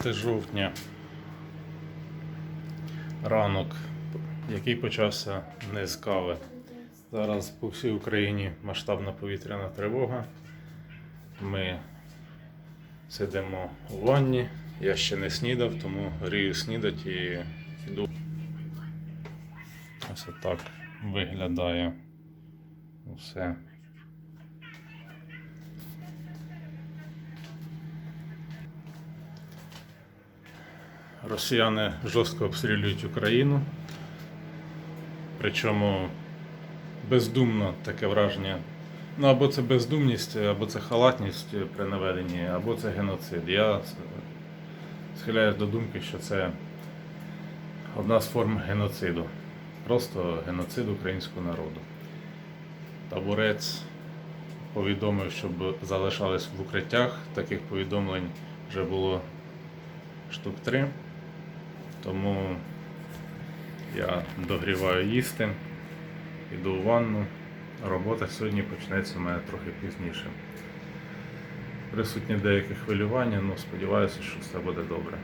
5 жовтня ранок, який почався не з кави. Зараз по всій Україні масштабна повітряна тривога. Ми сидимо у ванні. Я ще не снідав, тому грію снідать і йду. Ось так виглядає все. Росіяни жорстко обстрілюють Україну. Причому бездумно таке враження. Ну, або це бездумність, або це халатність при наведенні, або це геноцид. Я схиляюсь до думки, що це одна з форм геноциду. Просто геноцид українського народу. Табурець повідомив, щоб залишались в укриттях. Таких повідомлень вже було штук три. Тому я догріваю їсти, йду у ванну. Робота сьогодні почнеться у мене трохи пізніше. Присутні деяке хвилювання, але сподіваюся, що все буде добре.